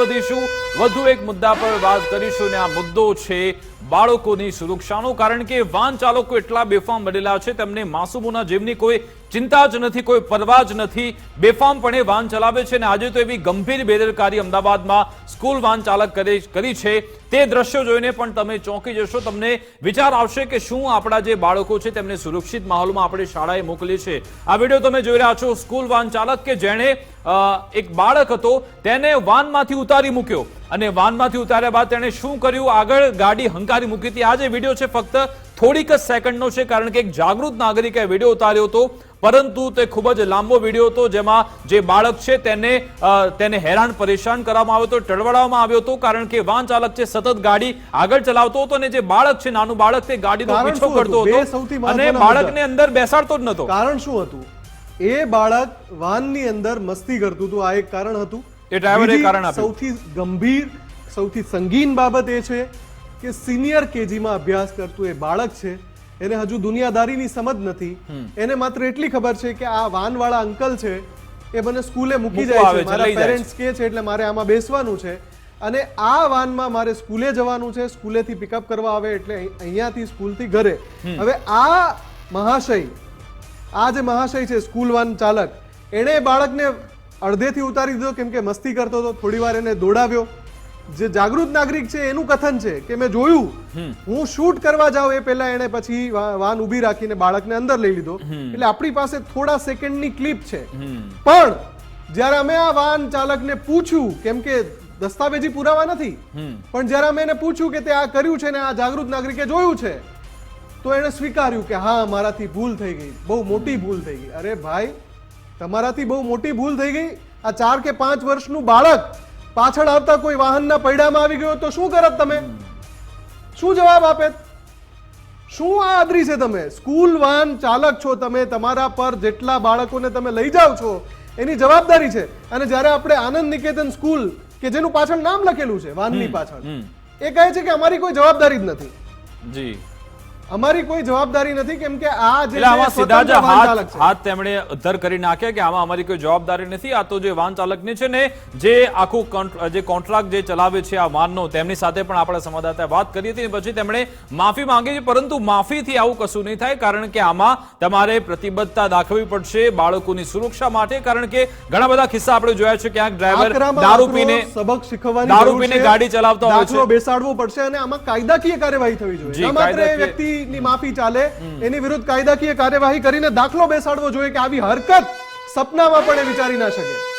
વધીશું વધુ એક મુદ્દા પર વાત કરીશું અને આ મુદ્દો છે બાળકોની સુરક્ષાનો, કારણ કે વાહન ચાલકો એટલા બેફામ બનેલા છે, તેમને માસુમોના જીવની કોઈ ચિંતા જ નથી, કોઈ પરવા જ નથી. બેફામપણે વાહન ચલાવે છે અને આજે તો એવી ગંભીર બેદરકારી અમદાવાદમાં સ્કૂલ વાહન ચાલક કરે- છે. તે દ્રશ્યો જોઈને પણ તમે ચોંકી જશો. તમને વિચાર આવશે કે શું આપણા જે બાળકો છે તેમને સુરક્ષિત માહોલમાં આપણે શાળાએ મોકલી છે. આ વીડિયો તમે જોઈ રહ્યા છો, સ્કૂલ વાહન ચાલક કે જેણે એક બાળક હતો, તેને વાનમાંથી ઉતારી મૂક્યો. અને વાનમાંથી ઉતાર્યા બાદ તેણે શું કર્યું? આગળ ગાડી હંકારી મૂકી હતી. આ જે વીડિયો છે ફક્ત થોડીક જ સેકન્ડનો છે કારણ કે એક જાગૃત નાગરિકે વીડિયો ઉતાર્યો હતો. પરંતુ તે ખૂબ જ લાંબો વીડિયો હતો જેમાં જે બાળક છે તેને તેને હેરાન પરેશાન કરવામાં આવ્યો હતો ટળવડાવવામાં આવ્યો હતો કારણ કે વાહન ચાલક છે સતત ગાડી આગળ ચલાવતો હતો અને જે બાળક છે નાનું બાળક તે ગાડીનો પીછો કરતો હતો? અને બાળકને અંદર બેસાડતો જ નહોતો. કારણ શું હતું? એ બાળક વાનની અંદર મસ્તી કરતું હતું. આ એક કારણ હતું. એ ડ્રાઈવરે કારણ આપ્યું. સૌથી ગંભીર સૌથી સંગીન બાબત એ છે કે સિનિયર કેજીમાં અભ્યાસ કરતું એ બાળક છે. એને હજુ દુનિયાદારીની સમજ નથી. એને માત્ર એટલી ખબર છે કે આ વાનવાળા અંકલ છે એ મને સ્કૂલે મૂકી જાય છે. મારા. પેરેન્ટ્સ કે છે એટલે મારે આમાં બેસવાનું છે. અને આ વાનમાં મારે સ્કૂલે જવાનું છે. સ્કૂલેથી પિકઅપ કરવા આવે એટલે અહીં- અહીંયાથી સ્કૂલથી ઘરે. હવે આ મહાશય આ જે મહાશય છે સ્કૂલ વાન ચાલક એણે બાળકને અડધેથી ઉતારી દીધો કેમ કે મસ્તી કરતો હતો થોડી વાર એને દોડાવ્યો. જે જાગૃત નાગરિક છે એનું કથન છે કે મેં જોયું હું શૂટ કરવા જાઉં એ પહેલા એને પછી વાન ઊભી રાખીને બાળકને અંદર લઈ લીધો. એટલે આપણી પાસે થોડા સેકન્ડની ક્લિપ છે. પણ જ્યારે અમે આ વાહન ચાલકને પૂછ્યું કેમ કે દસ્તાવેજી પુરાવા નથી પણ જ્યારે અમે એને પૂછ્યું કે તે આ કર્યું છે ને આ જાગૃત નાગરિકે જોયું છે તો એણે સ્વીકાર્યું કે હા મારાથી ભૂલ થઈ ગઈ બહુ મોટી ભૂલ થઈ ગઈ. અરે ભાઈ તમારાથી બહુ મોટી ભૂલ થઈ ગઈ. આ ચાર કે પાંચ વર્ષનું બાળક પાછળ આવતા કોઈ વાહનના પૈડામાં આવી ગયો તો શું કરત તમે? શું જવાબ આપે? શું આ આદરી છે તમે? સ્કૂલ વાહન ચાલક છો તમે તમારા પર જેટલા બાળકોને તમે લઈ જાઓ છો એની જવાબદારી છે. અને જ્યારે આપણે આનંદ નિકેતન સ્કૂલ કે જેનું પાછળ નામ લખેલું છે વાનની પાછળ એ કહે છે કે અમારી કોઈ જવાબદારી જ નથી. જી. અમારી કોઈ જવાબદારી નથી કેમ કે આ જે આમાં સીધા જ હાથ હાથ તેમણે અદ્ધર કરી નાખ્યા કે આમાં અમારી કોઈ જવાબદારી નથી. આ તો જે વાહન ચાલકની છે ને જે આખું જે કોન્ટ્રાક્ટ જે ચલાવે છે આ વાહનનો તેમની સાથે પણ આપણા સંવાદદાતાએ વાત કરી હતી પછી તેમણે માફી માંગી છે પરંતુ માફીથી આવું કશું નહીં થાય કારણ કે આમાં તમારે પ્રતિબદ્ધતા દાખવવી પડશે બાળકોની સુરક્ષા માટે કારણ કે ઘણા બધા કિસ્સા આપણે જોયા છે ક્યાંક ડ્રાઈવર દારૂ પીને સબક શીખવવાની દારૂ પીને ગાડી ચલાવતા હોય છે. બેસાડવો પડશે અને આમાં કાયદાકીય કાર્યવાહી થવી જોઈએ. માત્ર એ વ્યક્તિની માફી ચાલે, એની વિરુદ્ધ કાયદાકીય કાર્યવાહી કરીને દાખલો બેસાડવો જોઈએ કે આવી હરકત સપનામાં પણ એ વિચારી ના શકે.